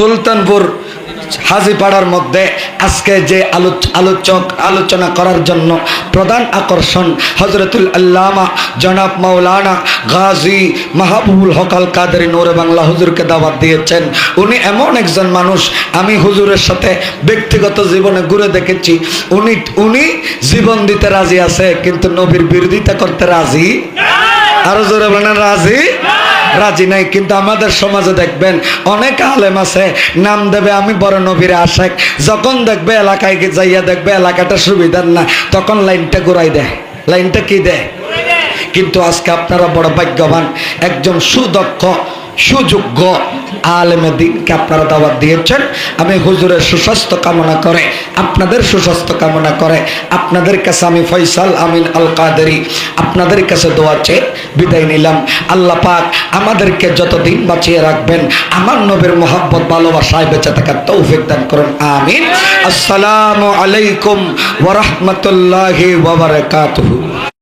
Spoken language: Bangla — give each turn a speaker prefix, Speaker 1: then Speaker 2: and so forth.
Speaker 1: সুলতানপুর হাজিপাড়ার মধ্যে আজকে যে আলোচ আলোচক আলোচনা করার জন্য প্রধান আকর্ষণ হজরতুল আল্লামা জনাব মাওলানা গাজী মাহবুবুল হকাল কাদের নোরে বাংলা হুজুরকে দাওয়াত দিয়েছেন। উনি এমন একজন মানুষ, আমি হুজুরের সাথে ব্যক্তিগত জীবনে ঘুরে দেখেছি। উনি উনি জীবন দিতে রাজি আছে, কিন্তু নবীর বিরোধিতা করতে রাজি? আরও জোরে বলেন, রাজি? রাজি নাই, কিন্তু আমাদের সমাজে দেখবেন অনেক আলেম আছে, নাম দেবে আমি বড় নবীর আশেক। যখন দেখবে এলাকায় যাইয়া দেখবে এলাকাটা সুবিধার না, তখন লাইনটা ঘুরাই দেয় লাইনটা কি দেয় কিন্তু আজকে আপনারা বড় ভাগ্যবান, একজন সুদক্ষ, সুযোগ্য আলেমে দিনকে আপনারা দাওয়াত দিয়েছেন। আমি হুজুরের সুস্বাস্থ্য কামনা করে, আপনাদের সুস্বাস্থ্য কামনা করে, আপনাদের কাছে আমি ফয়সাল আমিন আল কাদেরি আপনাদের কাছে দোয়া চেয়ে বিদায় নিলাম। আল্লাহ পাক আমাদেরকে যতদিন বাঁচিয়ে রাখবেন, আমার নবীর মোহাব্বত, ভালোবাসায় বেঁচে থাকার তৌফিক দান করুন। আমিন। আসসালামু আলাইকুম ওয়া রাহমাতুল্লাহি ওয়া বারাকাতুহু।